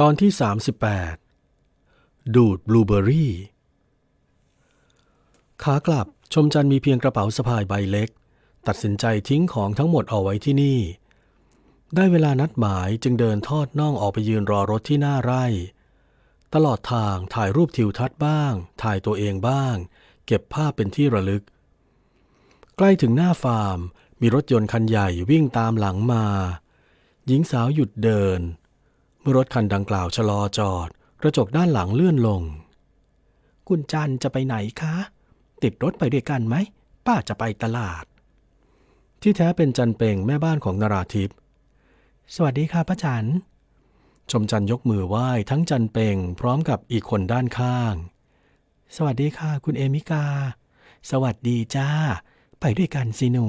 ตอนที่ 38 ดูดบลูเบอรี่ขากลับชมจันมีเพียงกระเป๋าสะพายใบเล็ก ตัดสินใจทิ้งของทั้งหมดเอาไว้ที่นี่ ได้เวลานัดหมายจึงเดินทอดน่องออกไปยืนรอรถที่หน้าไร่ ตลอดทางถ่ายรูปทิวทัศน์บ้าง ถ่ายตัวเองบ้าง เก็บภาพเป็นที่ระลึก ใกล้ถึงหน้าฟาร์ม มีรถยนต์คันใหญ่วิ่งตามหลังมา หญิงสาวหยุดเดิน เมื่อรถคันดังกล่าวชะลอจอด กระจกด้านหลังเลื่อนลง คุณจันจะไปไหนคะ ติดรถไปด้วยกันไหม ป้าจะไปตลาด ที่แท้เป็นจันเปงแม่บ้านของนราทิพย์สวัสดีค่ะป้าจัน ชมจันยกมือไหว้ทั้งจันเปงพร้อมกับอีกคนด้านข้าง สวัสดีค่ะ คุณเอมิกา สวัสดีจ้า ไปด้วยกันสิหนู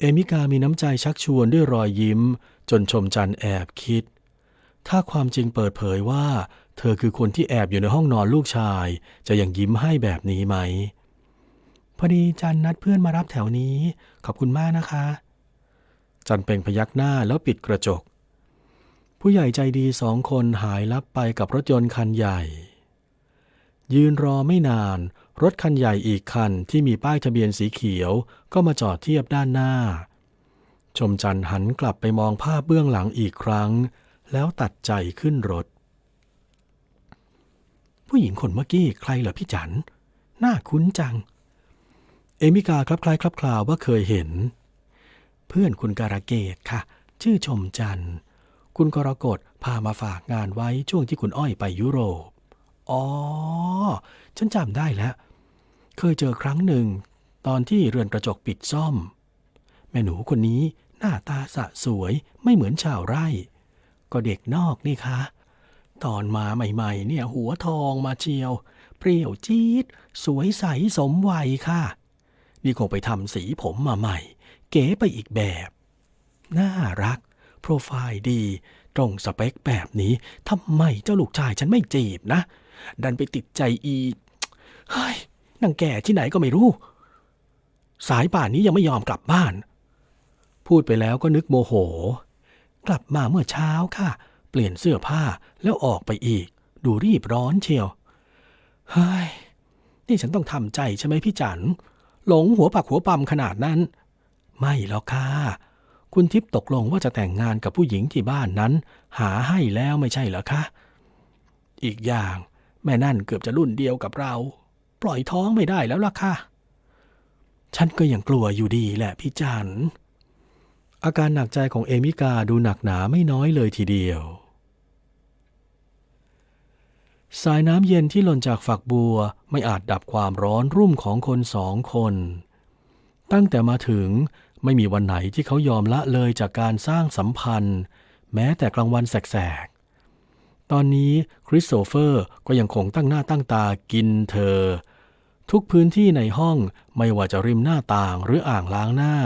เอมิกามีน้ำใจชักชวนด้วยรอยยิ้ม จนชมจันแอบคิด ถ้าความจริงเปิดเผยว่า เธอคือคนที่แอบอยู่ในห้องนอนลูกชาย จะยังยิ้มให้แบบนี้ไหม พอดีจันนัดเพื่อนมารับแถวนี้ ขอบคุณมากนะคะ จันเป่งพยักหน้าแล้วปิดกระจก ผู้ใหญ่ใจดีสองคนหายลับไปกับรถยนต์คันใหญ่ ยืนรอไม่นาน รถคันใหญ่อีกคันที่มีป้ายทะเบียนสีเขียว ก็มาจอดเทียบด้านหน้า ชมจันหันกลับไปมองภาพเบื้องหลังอีกครั้ง แล้วตัดใจขึ้นรถ ผู้หญิงคนเมื่อกี้ใครเหรอพี่จันหน้าคุ้นจัง เอมิกาครับคล้ายครับคลาวว่าเคยเห็น เพื่อนคุณการะเกดค่ะ ชื่อชมจันคุณกรกฎพามาฝากงานไว้ช่วงที่คุณอ้อยไปยุโรป อ๋อ ฉันจำได้แล้ว เคยเจอครั้งหนึ่ง ตอนที่เรือนกระจกปิดซ่อม แม่หนูคนนี้หน้าตาสะสวยไม่เหมือนชาวไร่ ก็เด็กนอกนี่คะ ตอนมาใหม่ๆ เนี่ยหัวทองมาเชียว เปรี้ยวจี๊ด สวยใสสมวัยค่ะ นี่คงไปทำสีผมมาใหม่ เก๋ไปอีกแบบ น่ารัก โปรไฟล์ดี ตรงสเปคแบบนี้ทำไมเจ้าลูกชายฉันไม่จีบนะ ดันไปติดใจอีเฮ้ยนางแก่ที่ไหนก็ไม่รู้ สายป่านนี้ยังไม่ยอมกลับบ้าน พูดไปแล้วก็นึกโมโห กลับมาเมื่อเช้าค่ะ เปลี่ยนเสื้อผ้าแล้วออกไปอีก ดูรีบร้อนเชียวเฮ้ยนี่ฉันต้องทำใจใช่ไหมพี่จันหลงหัวปักหัวปั๊มขนาดนั้น ไม่หรอกค่ะคุณทิพย์ตกลงว่าจะแต่งงานกับผู้หญิงที่บ้านนั้น หาให้แล้วไม่ใช่เหรอคะ อีกอย่างแม่นั่นเกือบจะรุ่นเดียวกับเรา ปล่อยท้องไม่ได้แล้วล่ะค่ะ ฉันก็ยังกลัวอยู่ดีแหละพี่จัน อาการหนักใจของเอมิกาดูหนักหนาไม่น้อยเลยทีเดียว สายน้ำเย็นที่หล่นจากฝักบัวไม่อาจดับความร้อนรุ่มของคนสองคน ตั้งแต่มาถึงไม่มีวันไหนที่เขายอมละเลยจากการสร้างสัมพันธ์ แม้แต่กลางวันแสกๆ ตอนนี้คริสโตเฟอร์ก็ยังคงตั้งหน้าตั้งตากินเธอ ทุกพื้นที่ในห้องไม่ว่าจะริมหน้าต่างหรืออ่างล้างหน้า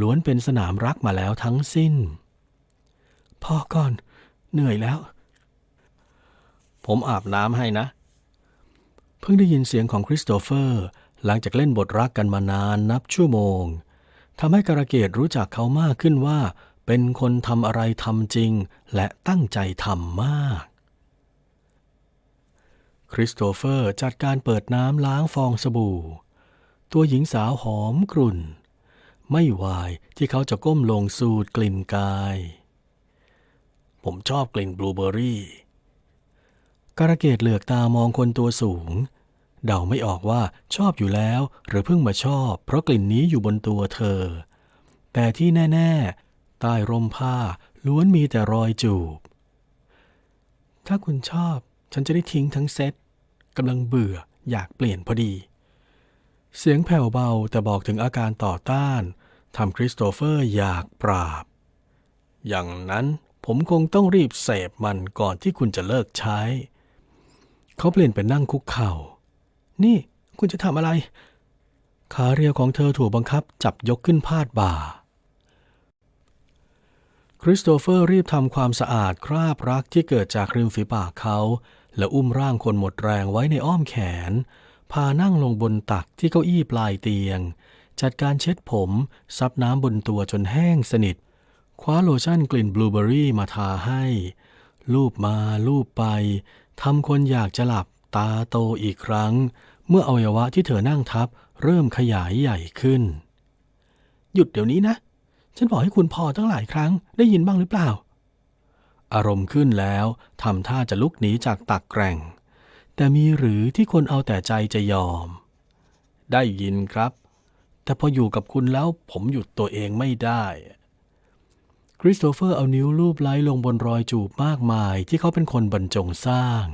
ล้วนเป็นสนามรักมาแล้วทั้งสิ้น พ่อก่อนเหนื่อยแล้ว ผมอาบน้ำให้นะ เพิ่งได้ยินเสียงของคริสโตเฟอร์ หลังจากเล่นบทรักกันมานานนับชั่วโมงทำให้การเกดรู้จักเขามากขึ้นว่า เป็นคนทำอะไรทำจริง และตั้งใจทำมาก คริสโตเฟอร์จัดการเปิดน้ำล้างฟองสบู่ ตัวหญิงสาวหอมกรุ่น ไม่วายที่เขาจะก้มลงสูดกลิ่นกาย ผมชอบกลิ่นบลูเบอร์รี่การะเกดเหลือกตามองคนตัวสูง เดาไม่ออกว่าชอบอยู่แล้วหรือเพิ่งมาชอบ เพราะกลิ่นนี้อยู่บนตัวเธอ แต่ที่แน่ ๆ ใต้ร่มผ้าล้วนมีแต่รอยจูบ ถ้าคุณชอบฉันจะได้ทิ้งทั้งเซ็ตกำลังเบื่ออยากเปลี่ยนพอดี เสียงแผ่วเบาแต่บอกถึงอาการต่อต้าน ทำคริสโตเฟอร์อยากปราบ อย่างนั้นผมคงต้องรีบเสพมันก่อนที่คุณจะเลิกใช้ เขาเปลี่ยนเป็นนั่งคุกเข่า นี่คุณจะทำอะไร ขาเรียวของเธอถูกบังคับจับยกขึ้นพาดบ่า คริสโตเฟอร์รีบทำความสะอาดคราบรักที่เกิดจากริมฝีปากเขา และอุ้มร่างคนหมดแรงไว้ในอ้อมแขน พานั่งลงบนตักที่เก้าอี้ปลายเตียง จัดการเช็ดผม ซับน้ำบนตัวจนแห้งสนิท คว้าโลชั่นกลิ่นบลูเบอรี่มาทาให้ ลูบมาลูบไปทำคนอยากจะหลับตาโตอีกครั้ง เมื่ออวัยวะที่เธอนั่งทับ เริ่มขยายใหญ่ขึ้น หยุดเดี๋ยวนี้นะ ฉันบอกให้คุณพอตั้งหลายครั้งได้ยินบ้างหรือเปล่า อารมณ์ขึ้นแล้วทำท่าจะลุกหนีจากตักแกร่ง แต่มีหรือที่คนเอาแต่ใจจะยอม ได้ยินครับ แต่พออยู่กับคุณแล้วผมหยุดตัวเองไม่ได้ คริสโตเฟอร์เอานิ้วลูบไล้ลงบนรอยจูบมากมายที่เขาเป็นคนบรรจงสร้าง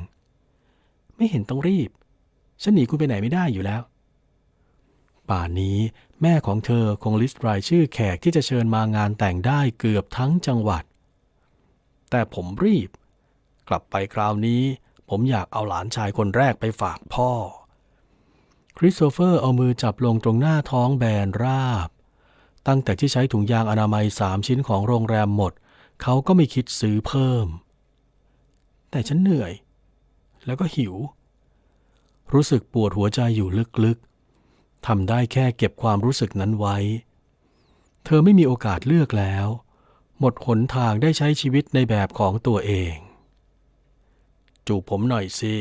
ไม่เห็นต้องรีบ ฉันหนีคุณไปไหนไม่ได้อยู่แล้ว ป่านนี้แม่ของเธอคงลิสต์รายชื่อแขกที่จะเชิญมางานแต่งได้เกือบทั้งจังหวัด แต่ผมรีบ กลับไปคราวนี้ ผมอยากเอาหลานชายคนแรกไปฝากพ่อ คริสโตเฟอร์เอามือจับลงตรงหน้าท้องแบนราบ ตั้งแต่ที่ใช้ถุงยางอนามัยสามชิ้นของโรงแรมหมด เขาก็ไม่คิดซื้อเพิ่ม แต่ฉันเหนื่อย แล้วก็หิว รู้สึกปวดหัวใจอยู่ลึกๆทำได้แค่เก็บความรู้สึกนั้นไว้ เธอไม่มีโอกาสเลือกแล้ว หมดหนทางได้ใช้ชีวิตในแบบของตัวเอง จูบผมหน่อยสิ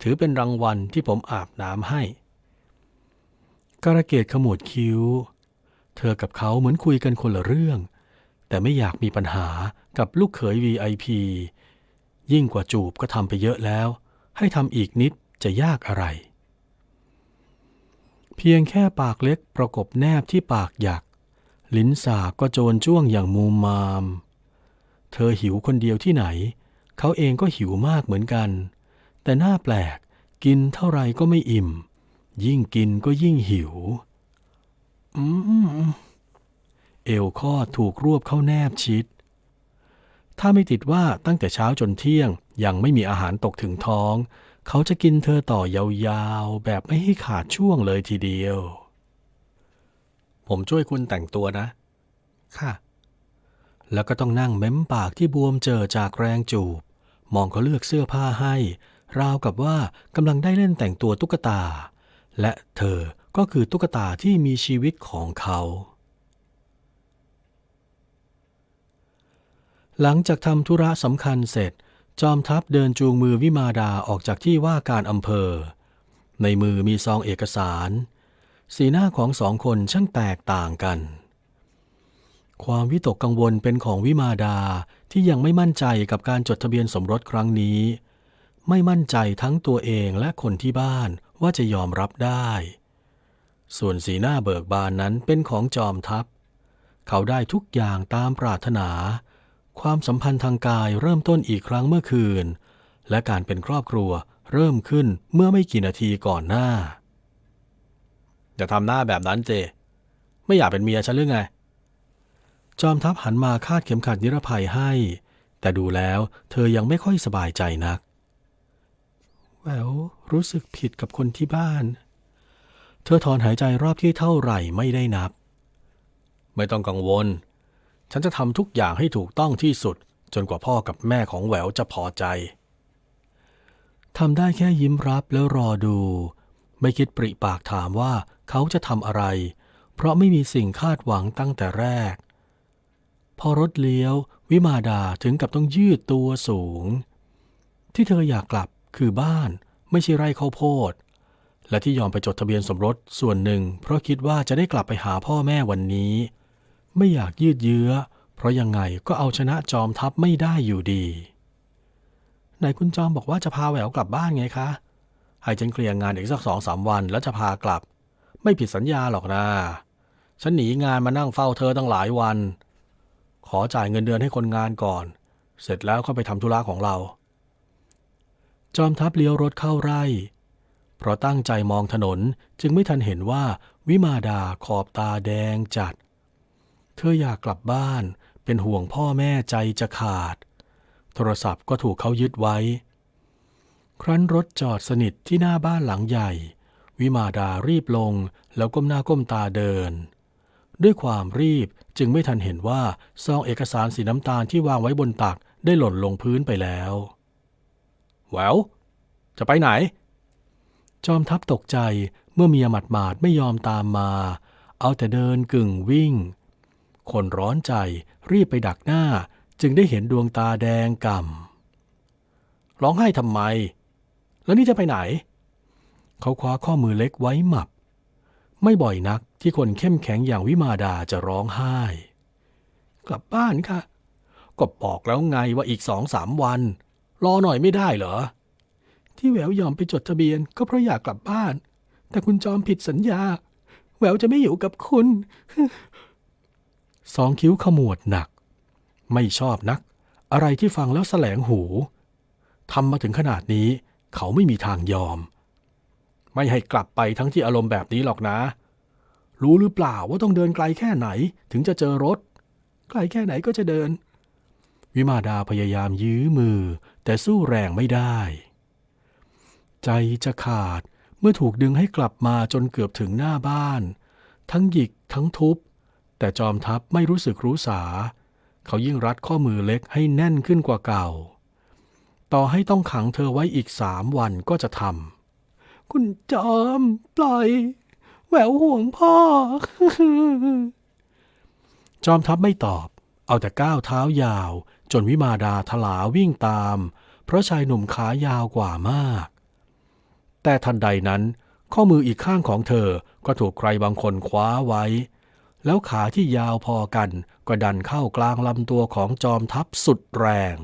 ถือเป็นรางวัลที่ผมอาบน้ำให้การะเกดขมวดคิ้ว เธอกับเขาเหมือนคุยกันคนละเรื่อง แต่ไม่อยากมีปัญหากับลูกเขย VIP ยิ่งกว่าจูบก็ทำไปเยอะแล้ว ให้ทำอีกนิดจะยากอะไร เพียงแค่ปากเล็กประกบแนบที่ปากหยัก ลิ้นสาบก็โจรจ้วงอย่างมูมาม เธอหิวคนเดียวที่ไหน เขาเองก็หิวมากเหมือนกัน แต่หน่าแปลกกินเท่าไรก็ไม่อิ่ม ยิ่งกินก็ยิ่งหิว อืม เอวข้อถูกรวบเข้าแนบชิด ถ้าไม่ติดว่าตั้งแต่เช้าจนเที่ยงยังไม่มีอาหารตกถึงท้อง เขาจะกินเธอต่อยาวๆ แบบไม่ให้ขาดช่วงเลยทีเดียว ผมช่วยคุณแต่งตัวนะ ค่ะ แล้วก็ต้องนั่งเม้มปากที่บวมเจอจากแรงจูบมองเขาเลือกเสื้อผ้าให้ ราวกับว่ากำลังได้เล่นแต่งตัวตุ๊กตา และเธอก็คือตุ๊กตาที่มีชีวิตของเขา หลังจากทำธุระสำคัญเสร็จ จอมทัพเดินจูงมือวิมาดาออกจากที่ว่าการอำเภอ ในมือมีซองเอกสาร สีหน้าของสองคนช่างแตกต่างกัน ความวิตกกังวลเป็นของวิมาดาที่ยังไม่มั่นใจกับการจดทะเบียนสมรสครั้งนี้ ไม่มั่นใจทั้งตัวเองและคนที่บ้านว่าจะยอมรับได้ ส่วนสีหน้าเบิกบานนั้นเป็นของจอมทัพ เขาได้ทุกอย่างตามปรารถนา ความสัมพันธ์ทางกายเริ่มต้นอีกครั้งเมื่อคืน และการเป็นครอบครัวเริ่มขึ้นเมื่อไม่กี่นาทีก่อนหน้า อย่าทำหน้าแบบนั้นเจ ไม่อยากเป็นเมียฉันหรือไง จอมทัพหันมาคาดเข็มขัดนิรภัยให้ แต่ดูแล้วเธอยังไม่ค่อยสบายใจนัก แหววรู้สึกผิดกับคนที่บ้าน เธอถอนหายใจรอบที่เท่าไหร่ไม่ได้นับ ไม่ต้องกังวล ฉันจะทำทุกอย่างให้ถูกต้องที่สุด จนกว่าพ่อกับแม่ของแหววจะพอใจทำได้แค่ยิ้มรับแล้วรอดู ไม่คิดปริปากถามว่าเขาจะทำอะไร เพราะไม่มีสิ่งคาดหวังตั้งแต่แรก พอรถเลี้ยว วิมาดาถึงกับต้องยืดตัวสูง ที่เธออยากกลับ คือบ้านไม่ใช่ไร่ข้าวโพด และที่ยอมไปจดทะเบียนสมรสส่วนหนึ่ง เพราะคิดว่าจะได้กลับไปหาพ่อแม่วันนี้ ไม่อยากยืดเยื้อ เพราะยังไงก็เอาชนะจอมทัพไม่ได้อยู่ดีไหนคุณจอมบอกว่าจะพาแหววกลับบ้านไงคะ ให้ฉันเคลียร์งานอีกสักสองสามวันแล้วจะพากลับ ไม่ผิดสัญญาหรอกนะฉันหนีงานมานั่งเฝ้าเธอตั้งหลายวัน ขอจ่ายเงินเดือนให้คนงานก่อน เสร็จแล้วก็ไปทำธุระของเรา จอมทัพเลี้ยวรถเข้าไร่ เพราะตั้งใจมองถนนจึงไม่ทันเห็นว่าวิมาดาขอบตาแดงจัด เธออยากกลับบ้านเป็นห่วงพ่อแม่ใจจะขาด โทรศัพท์ก็ถูกเขายึดไว้ ครั้นรถจอดสนิทที่หน้าบ้านหลังใหญ่ วิมาดารีบลงแล้วก้มหน้าก้มตาเดิน ด้วยความรีบจึงไม่ทันเห็นว่าซองเอกสารสีน้ำตาลที่วางไว้บนตักได้หล่นลงพื้นไปแล้ว แววจะไปไหน จอมทัพตกใจเมื่อเมียหมัดหมาดไม่ยอมตามมา เอาแต่เดินกึ่งวิ่ง คนร้อนใจรีบไปดักหน้าจึงได้เห็นดวงตาแดงก่ร้องไห้ทำไม แล้วนี่จะไปไหน เขาคว้าข้อมือเล็กไว้หมับ ไม่บ่อยนักที่คนเข้มแข็งอย่างวิมาดาจะร้องไห้ กลับบ้านค่ะ ก็บอกแล้วไงว่าอีกสองสามวัน รอหน่อยไม่ได้เหรอ ที่แหววยอมไปจดทะเบียนก็เพราะอยากกลับบ้าน แต่คุณจอมผิดสัญญา แหววจะไม่อยู่กับคุณ สองคิ้วขมวดหนัก ไม่ชอบนัก อะไรที่ฟังแล้วแสลงหูทำมาถึงขนาดนี้ เขาไม่มีทางยอม ไม่ให้กลับไปทั้งที่อารมณ์แบบนี้หรอกนะ รู้หรือเปล่าว่าต้องเดินไกลแค่ไหน ถึงจะเจอรถ ไกลแค่ไหนก็จะเดิน วิมาดาพยายามยื้อมือ แต่สู้แรงไม่ได้ ใจจะขาดเมื่อถูกดึงให้กลับมาจนเกือบถึงหน้าบ้าน ทั้งหยิกทั้งทุบ แต่จอมทัพไม่รู้สึกรู้สา เขายิ่งรัดข้อมือเล็กให้แน่นขึ้นกว่าเก่า ต่อให้ต้องขังเธอไว้อีกสามวันก็จะทำคุณจอมปล่อย แหววห่วงพ่อ จอมทัพไม่ตอบ เอาแต่ก้าวเท้ายาว จนวิมาดาทลาวิ่งตาม เพราะชายหนุ่มขายาวกว่ามาก แต่ทันใดนั้น ข้อมืออีกข้างของเธอก็ถูกใครบางคนคว้าไว้ แล้วขาที่ยาวพอกันก็ดันเข้ากลางลำตัวของจอมทัพสุดแรง